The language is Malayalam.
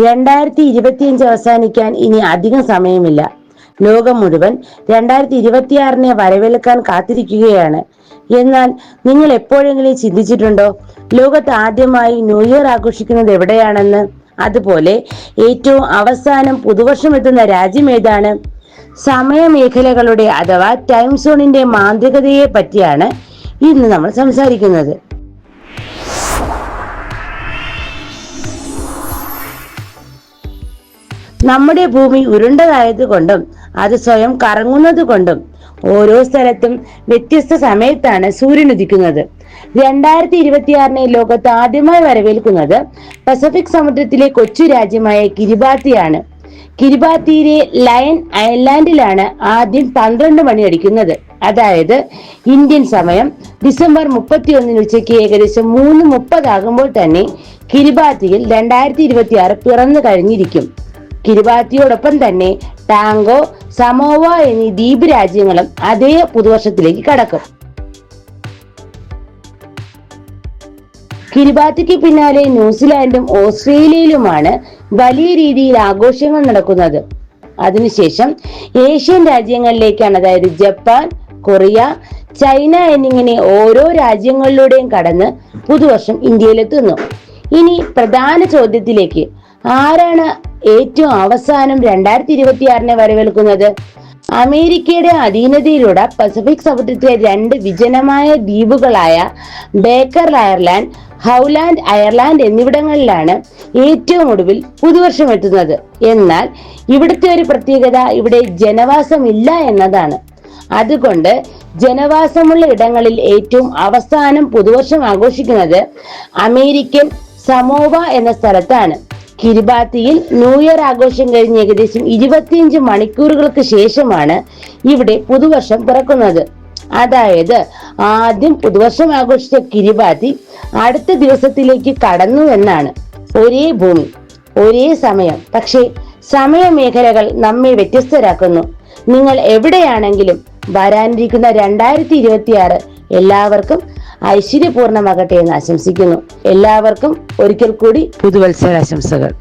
രണ്ടായിരത്തി ഇരുപത്തിയഞ്ച് അവസാനിക്കാൻ ഇനി അധികം സമയമില്ല. ലോകം മുഴുവൻ രണ്ടായിരത്തി ഇരുപത്തിയാറിനെ വരവേൽക്കാൻ കാത്തിരിക്കുകയാണ്. എന്നാൽ നിങ്ങൾ എപ്പോഴെങ്കിലും ചിന്തിച്ചിട്ടുണ്ടോ? ലോകത്ത് ആദ്യമായി ന്യൂ ഇയർ ആഘോഷിക്കുന്നത് എവിടെയാണെന്ന്? അതുപോലെ ഏറ്റവും അവസാനം പുതുവർഷം എത്തുന്ന രാജ്യം ഏതാണ്? സമയമേഖലകളുടെ അഥവാ ടൈം സോണിന്റെ മാന്ത്രികതയെ പറ്റിയാണ് ഇന്ന് നമ്മൾ സംസാരിക്കുന്നത്. നമ്മുടെ ഭൂമി ഉരുണ്ടതായത് കൊണ്ടും അത് സ്വയം കറങ്ങുന്നത് കൊണ്ടും ഓരോ സ്ഥലത്തും വ്യത്യസ്ത സമയത്താണ് സൂര്യൻ ഉദിക്കുന്നത്. രണ്ടായിരത്തി ഇരുപത്തിയാറിനെ ലോകത്ത് ആദ്യമായി വരവേൽക്കുന്നത് പസഫിക് സമുദ്രത്തിലെ കൊച്ചു രാജ്യമായ കിരിബാത്തിയാണ്. കിരിബാത്തിയിലെ ലയൻ ഐലാൻഡിലാണ് ആദ്യം പന്ത്രണ്ട് മണി അടിക്കുന്നത്. അതായത് ഇന്ത്യൻ സമയം ഡിസംബർ മുപ്പത്തി ഒന്നിന് ഉച്ചയ്ക്ക് ഏകദേശം മൂന്ന് മുപ്പതാകുമ്പോൾ തന്നെ കിരിബാത്തിയിൽ രണ്ടായിരത്തി ഇരുപത്തിയാറ് പിറന്നു കഴിഞ്ഞിരിക്കും. കിരിബാത്തിയോടൊപ്പം തന്നെ ടാങ്കോ സമോവ എന്നീ ദ്വീപ് രാജ്യങ്ങളും അതേ പുതുവർഷത്തിലേക്ക് കടക്കും. കിരിബാത്തിക്ക് പിന്നാലെ ന്യൂസിലാൻഡും ഓസ്ട്രേലിയയിലുമാണ് വലിയ രീതിയിൽ ആഘോഷങ്ങൾ നടക്കുന്നത്. അതിനുശേഷം ഏഷ്യൻ രാജ്യങ്ങളിലേക്കാണ് അതായത് ജപ്പാൻ കൊറിയ ചൈന എന്നിങ്ങനെ ഓരോ രാജ്യങ്ങളിലൂടെയും കടന്ന് പുതുവർഷം ഇന്ത്യയിലെത്തുന്നു. ഇനി പ്രധാന ചോദ്യത്തിലേക്ക് ആരാണ് ഏറ്റവും അവസാനം രണ്ടായിരത്തി ഇരുപത്തിയാറിനെ വരവേൽക്കുന്നത്. അമേരിക്കയുടെ അധീനതയിലൂടെ പസഫിക് സമുദ്രത്തിലെ രണ്ട് വിജനമായ ദ്വീപുകളായ ബേക്കർ അയർലാൻഡ് ഹൗലാൻഡ് അയർലാൻഡ് എന്നിവിടങ്ങളിലാണ് ഏറ്റവും ഒടുവിൽ പുതുവർഷം എത്തുന്നത്. എന്നാൽ ഇവിടുത്തെ ഒരു പ്രത്യേകത ഇവിടെ ജനവാസമില്ല എന്നതാണ്. അതുകൊണ്ട് ജനവാസമുള്ള ഇടങ്ങളിൽ ഏറ്റവും അവസാനം പുതുവർഷം ആഘോഷിക്കുന്നത് അമേരിക്കൻ സമോവ എന്ന സ്ഥലത്താണ്. കിരിബാത്തിയിൽ ന്യൂ ഇയർ ആഘോഷം കഴിഞ്ഞ് ഏകദേശം ഇരുപത്തിയഞ്ച് മണിക്കൂറുകൾക്ക് ശേഷമാണ് ഇവിടെ പുതുവർഷം പിറക്കുന്നത് അതായത് ആദ്യം പുതുവർഷം ആഘോഷിച്ച കിരിബാത്തി അടുത്ത ദിവസത്തിലേക്ക് കടന്നു എന്നാണ്. ഒരേ ഭൂമി ഒരേ സമയം പക്ഷേ സമയമേഖലകൾ നമ്മെ വ്യത്യസ്തരാക്കുന്നു. നിങ്ങൾ എവിടെയാണെങ്കിലും വരാനിരിക്കുന്ന രണ്ടായിരത്തി ഇരുപത്തിയാറ് എല്ലാവർക്കും ഐശ്വര്യപൂർണമാകട്ടെ എന്ന് ആശംസിക്കുന്നു. എല്ലാവർക്കും ഒരിക്കൽ കൂടി പുതുവത്സരാശംസകൾ.